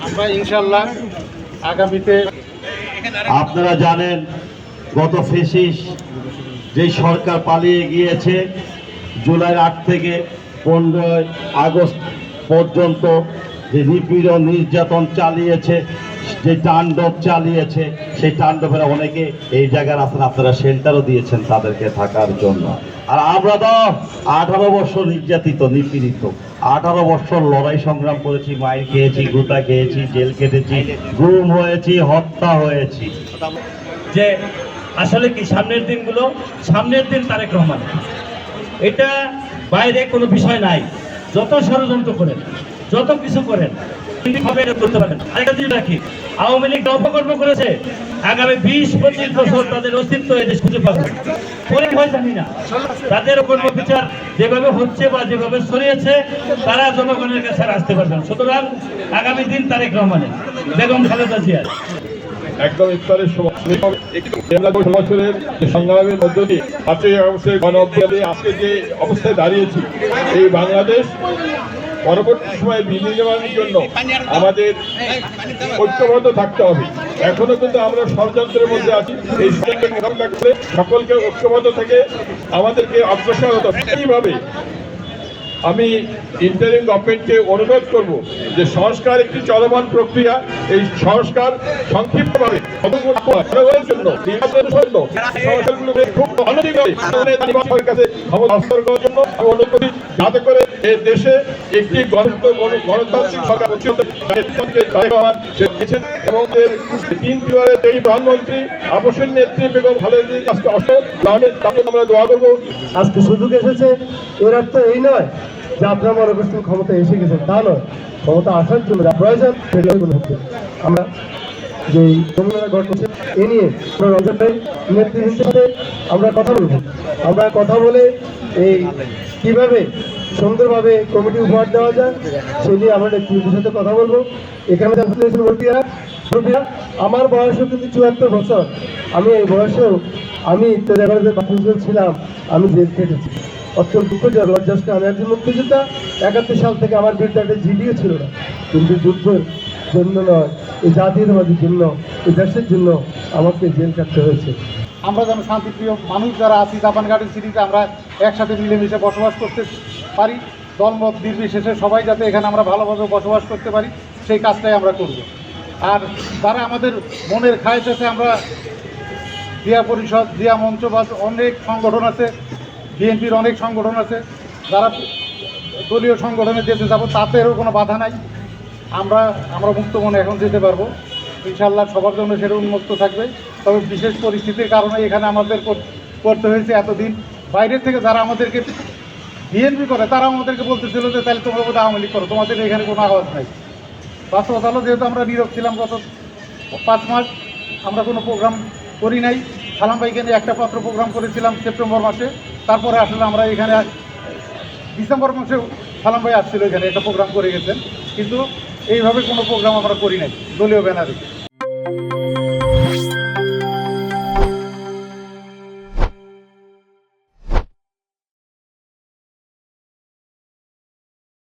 আমরা ইনশাল্লাহ আগামীতে আপনারা জানেন, গত ফেসিস যে সরকার পালিয়ে গিয়েছে জুলাই আট থেকে পনেরোই আগস্ট পর্যন্ত যে নিপীড়ন নির্যাতন চালিয়েছে যে তাণ্ডব চালিয়েছে, সেই তাণ্ডবের অনেকে এই জায়গার আছেন, আপনারা শেল্টারও দিয়েছেন তাদেরকে থাকার জন্য। আর আমরা তো আঠারো বছর নির্যাতিত, নিপীড়িত। আঠারো বছর লড়াই সংগ্রাম করেছি মায়ের খেয়েছি, গুতা খেয়েছি, জেল কেটেছি, গুম হয়েছি, হত্যা হয়েছি। যে আসলে কি সামনের দিনগুলো? সামনের দিন তারেক রহমান। এটা বাইরে কোনো বিষয় নাই। যত ষড়যন্ত্র করেন, যত কিছু করেন এটা করতে পারেন। আরেকটা জিনিস রাখি, আওয়ামী অপকর্ম করেছে, আগামী বিশ, পঁচিশ বছর তাদের অস্তিত্ব এদেশ খুঁজে পাবে। পরে হয় জানি না। তাদের কর্ম বিচার যেভাবে হচ্ছে বা যেভাবে ছড়িয়েছে, তারা জনগণের কাছে আসতে পারবে না। সুতরাং আগামী দিন তারেক রহমানের, বেগম খালেদা জিয়ার। একদম ইফতারের সময়। বছরের সংগ্রামের মধ্য দিয়ে গণ আজকে যে অবস্থায় দাঁড়িয়েছি, এই বাংলাদেশ পরবর্তী সময়ে নেওয়ার জন্য আমাদের ঐক্যবদ্ধ থাকতে হবে এখনও কিন্তু আমরা ষড়যন্ত্রের মধ্যে আছি এই ষড়যন্ত্রের মোকাবিলা করে সকলকে ঐক্যবদ্ধ থেকে আমাদেরকে অগ্রসর হতে। এইভাবে আমি ইন্টারিম গভর্নমেন্টকে অনুরোধ করব যে সংস্কার একটি চলমান প্রক্রিয়া, এই সংস্কার সংক্ষিপ্তভাবে করি, যাতে করে এই দেশে একটি এবং প্রধানমন্ত্রী আবশ্যের নেত্রী বেগম খালেদা তাকে আমরা দোয়া করব। আজকে সুযোগ এসেছে, এর অর্থ এই নয় যে আপনারা মনে করছেন ক্ষমতা এসে গেছে, তা নয়, ক্ষমতা আসার জন্য যা প্রয়োজন সেগুলো হচ্ছে। আমরা যে গড় করছে এ নিয়ে রঞ্জন ভাই নেতৃত্বের আমরা কথা বলব। আমরা কথা বলে এই কীভাবে সুন্দরভাবে কমিটি উপহার দেওয়া যায়, সে নিয়ে আমরা নেতৃত্বের সাথে কথা বলব। এখানে মুরব্বীরা আমার বয়সও কিন্তু চুয়াত্তর বছর। আমি এই বয়সেও আমি তেজাবাড়িতে বাসিন্দা ছিলাম, আমি জেল খেটেছি। অত্যন্ত দুঃখজনক লজ্জাস্ত আমি একজন মুক্তিযোদ্ধা। একাত্তর সাল থেকে আমার বিরুদ্ধে একটা জিডিও ছিল না। কিন্তু যুদ্ধের জন্য নয়, এই জাতীয়তাবাদীর জন্য, এই দেশের জন্য আমাকে জেল কাটতে হয়েছে। আমরা যেন শান্তিপ্রিয় মানুষ যারা আছি, জাপান গার্ডেন সিটিতে আমরা একসাথে মিলেমিশে বসবাস করতে পারি। দলমত নির্বিশেষে সবাই যাতে এখানে আমরা ভালোভাবে বসবাস করতে পারি, সেই কাজটাই আমরা করব। আর তারা আমাদের মনের আছে আমরা ক্রিয়া পরিষদ দিয়া মঞ্চ বা অনেক সংগঠন আছে, বিএনপির অনেক সংগঠন আছে, যারা দলীয় সংগঠনে যেতে যাব তাতেও কোনো বাধা নাই। আমরা আমরা মুক্ত মনে এখন যেতে পারব। ইনশাল্লাহ সবার জন্য সেটা উন্মুক্ত থাকবে। তবে বিশেষ পরিস্থিতির কারণে এখানে আমাদের কর- করতে হয়েছে এতদিন। বাইরের থেকে যারা আমাদেরকে বিএনপি করে তারা আমাদেরকে বলতেছিল যে, তাহলে তোমরা বোধহয় আওয়ামী লীগ করো। তোমাদের এখানে কোনো আওয়াজ নাই। বাস্তবতা হলো যেহেতু আমরা নীরব ছিলাম গত পাঁচ মাস, আমরা কোনো প্রোগ্রাম করি নাই। সালাম ভাইকে একটা পাত্র প্রোগ্রাম করেছিলাম সেপ্টেম্বর মাসে। তারপরে আসলে আমরা এখানে ডিসেম্বর মাসে সালাম ভাই আসছিল এখানে, একটা প্রোগ্রাম করে গেছেন। কিন্তু এইভাবে কোনো প্রোগ্রাম আমরা করি নাই, দলীয় ব্যানারে।